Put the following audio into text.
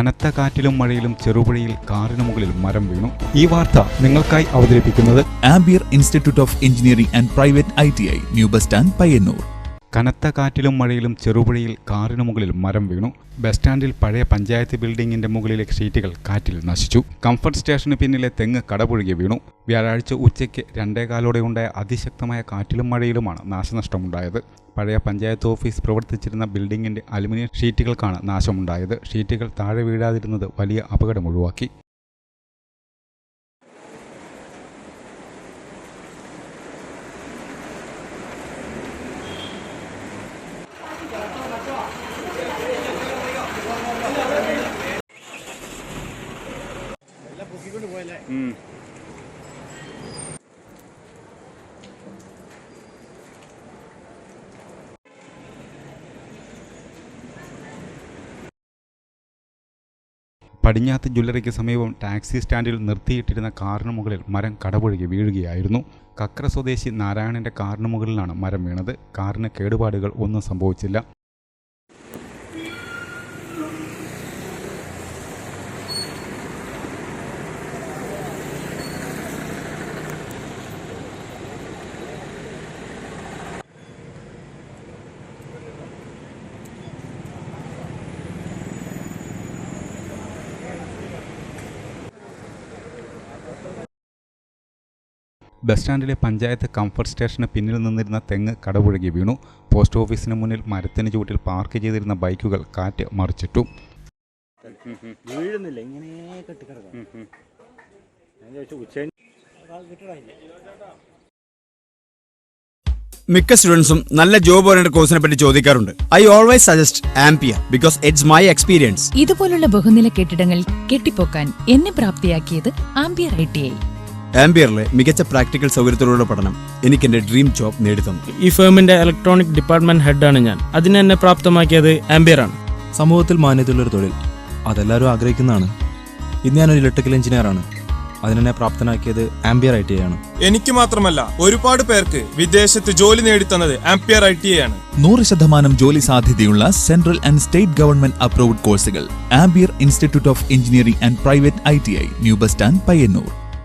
കനത്ത കാറ്റിലും മഴയിലും ചെറുപുഴയിൽ കാറിന് മുകളിൽ മരം വീണു. ഈ വാർത്ത നിങ്ങൾക്കായി അവതരിപ്പിക്കുന്നത് Ampere institute of engineering and private I T I new bus stand Payyanur. കനത്ത കാറ്റിലും മഴയിലും ചെറുപുഴയിൽ കാറിനു മുകളിൽ മരം വീണു. ബസ് സ്റ്റാൻഡിൽ പഴയ പഞ്ചായത്ത് ബിൽഡിംഗിന്റെ മുകളിലെ ഷീറ്റുകൾ കാറ്റിൽ നശിച്ചു. കംഫർട്ട് സ്റ്റേഷന് പിന്നിലെ തെങ്ങ് കടപുഴുകി വീണു. വ്യാഴാഴ്ച ഉച്ചയ്ക്ക് രണ്ടേകാലോടെ ഉണ്ടായ അതിശക്തമായ കാറ്റിലും മഴയിലുമാണ് നാശനഷ്ടമുണ്ടായത്. പഴയ പഞ്ചായത്ത് ഓഫീസ് പ്രവർത്തിച്ചിരുന്ന ബിൽഡിംഗിന്റെ അലുമിനിയം ഷീറ്റുകൾക്കാണ് നാശമുണ്ടായത്. ഷീറ്റുകൾ താഴെ വീഴാതിരുന്നത് വലിയ അപകടം ഒഴിവാക്കി. പടിഞ്ഞാത്ത് ജ്വല്ലറിക്ക് സമീപം ടാക്സി സ്റ്റാൻഡിൽ നിർത്തിയിട്ടിരുന്ന കാറിന് മുകളിൽ മരം കടപുഴകി വീഴുകയായിരുന്നു. കക്ര സ്വദേശി നാരായണന്റെ കാറിന് മുകളിലാണ് മരം വീണത്. കാറിന് കേടുപാടുകൾ ഒന്നും സംഭവിച്ചില്ല. ബസ് സ്റ്റാൻഡിലെ പഞ്ചായത്ത് കംഫർട്ട് സ്റ്റേഷന് പിന്നിൽ നിന്നിരുന്ന തെങ്ങ് കടപുഴകി വീണു. പോസ്റ്റ് ഓഫീസിന് മുന്നിൽ മരത്തിന് ചുവട്ടിൽ പാർക്ക് ചെയ്തിരുന്ന ബൈക്കുകൾ കാറ്റ് മറിച്ചിട്ടു. വീഴുന്നില്ല ഇങ്ങനെ കെട്ടിക്കിടക്കാം ഞാൻ ചോദിച്ചു ഉച്ച മിക്ക സ്റ്റുഡൻസും നല്ല ജോബ് ഓറിയന്റഡ് കോഴ്സിനെ പറ്റി ചോദിക്കാറുണ്ട്. I always suggest Ampere because it's my experience ഇതുപോലുള്ള ബഹുനില കെട്ടിടങ്ങൾ കെട്ടിപ്പോക്കാൻ എന്നെ പ്രാപ്തിയാക്കിയത് ആംപിയർ ഐ ടി ഐ ആംപിയറിലെ മികച്ച പ്രാക്ടിക്കൽ സൗകര്യത്തിലൂടെ പഠനം എനിക്ക് എന്റെ ഡ്രീം ജോബ് നേടിത്തന്നു. ഈ ഫേമിന്റെ ഇലക്ട്രോണിക് ഡിപ്പാർട്ട്മെന്റ് ഹെഡാണ് ഞാൻ. അതിനെ എന്നെ പ്രാപ്തമാക്കിയത് ആംബിയർ ആണ്. സമൂഹത്തിൽ മാന്യതയുള്ളൊരു തൊഴിൽ. അതെല്ലാവരും ആഗ്രഹിക്കുന്നതാണ്. ഇന്ന് ഞാനൊരു ഇലക്ട്രിക്കൽ എഞ്ചിനീയറാണ് അതിനെന്നെ പ്രാപ്തനാക്കിയത് ആംബിയർ ഐ ടി ആണ്. എനിക്ക് മാത്രമല്ല ഒരുപാട് പേർക്ക് വിദേശത്ത് ജോലി നേടിത്തന്നത് ആംപിയർ ഐ ടി ആണ്. നൂറ് ശതമാനം ജോലി സാധ്യതയുള്ള central and state government approved കോഴ്സുകൾ Ampere institute of engineering and private I T I new bus stand Payyanur.